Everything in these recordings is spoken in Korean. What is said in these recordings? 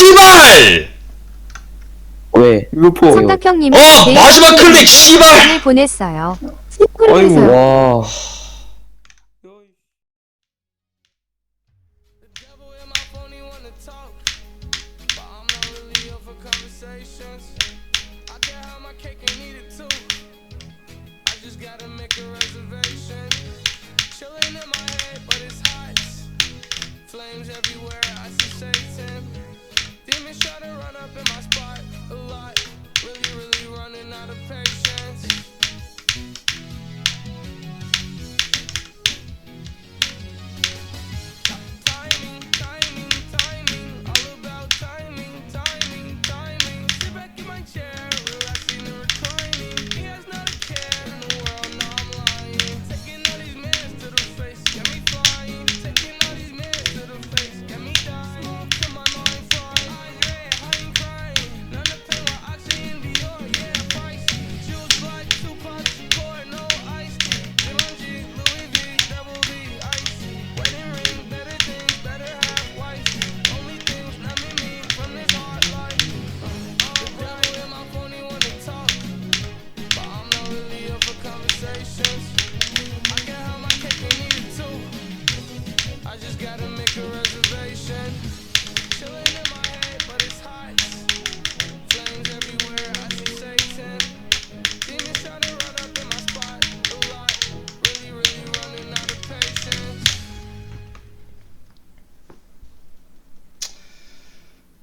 씨발! 왜? 루포. 삼각형님이 어! 제일 마지막 큰 클릭 씨발! 사진을 보냈어요. 아이고. 와. devil in my phone, he wanna talk. But I'm not really up for conversations. I can have my cake and eat it too. I just gotta make a reservation. Chilling in my head, but it's hot. Flames everywhere,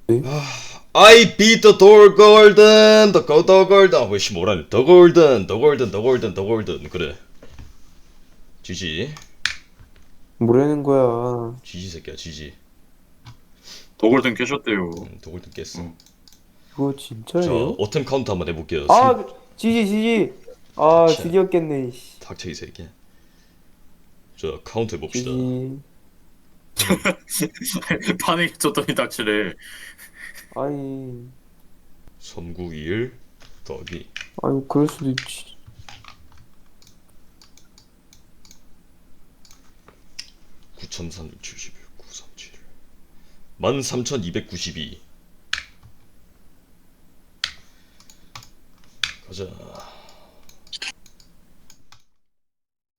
I beat the door golden, the go the golden. 아, 뭐씨 뭐라네. The golden, the golden, the golden, the golden. 그래. 지지, 뭐라는 거야. 지지 새끼야, 지지. 더골든 깨셨대요. 음, the golden 깼어. 음. 그거 자, 진짜예요? 어템 카운트 한번 해볼게요. 아, 지지, 지지. 아, 자. 드디어 깼네, 씨. 닥쳐 이 새끼. 자, 카운트 해봅시다. 지지. 파닉 쳤더니 닥치래. 아니, 391 더하기 아유, 그럴 수도 있지. 구3 3 7 1 937 13,292 가자